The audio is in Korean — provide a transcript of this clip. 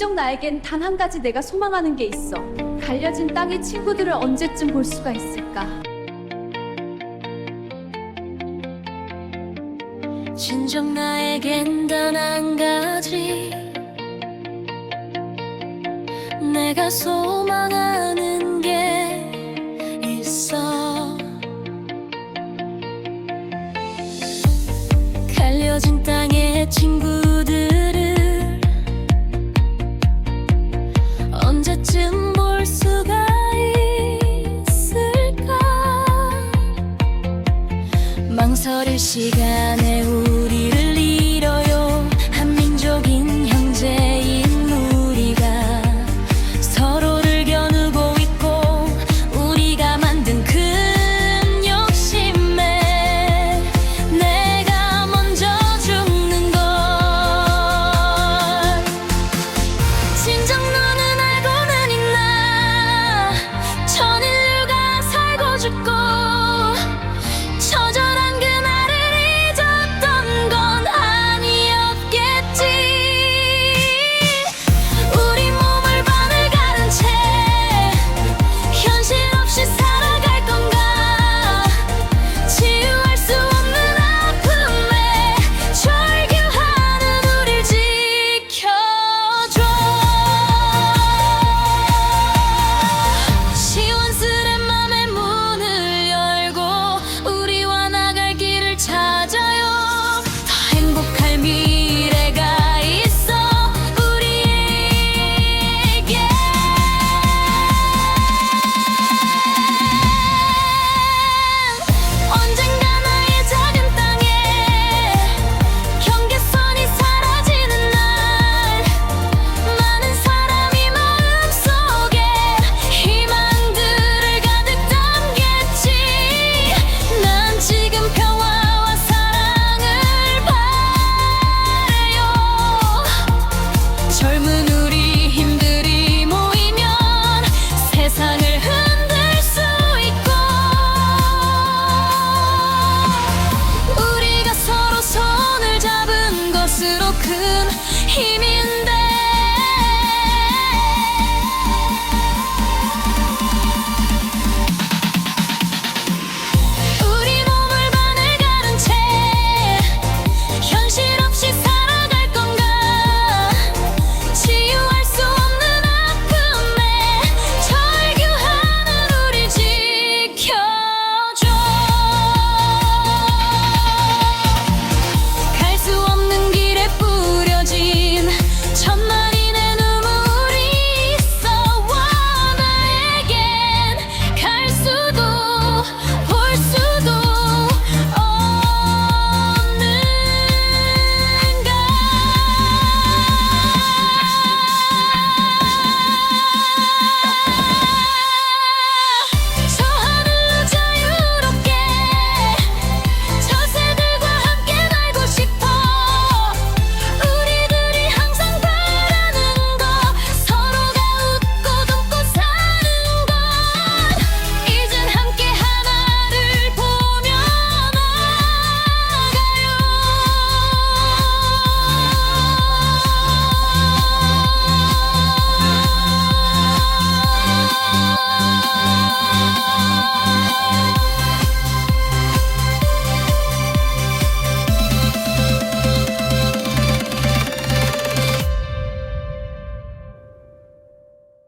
진정 나에겐 단 한 가지 내가 소망하는 게 있어. 갈려진 땅의 친구들을 언제쯤 볼 수가 있을까? 진정 나에겐 단 한 가지 내가 소망하는 게 있어 갈려진 땅의 친구 우리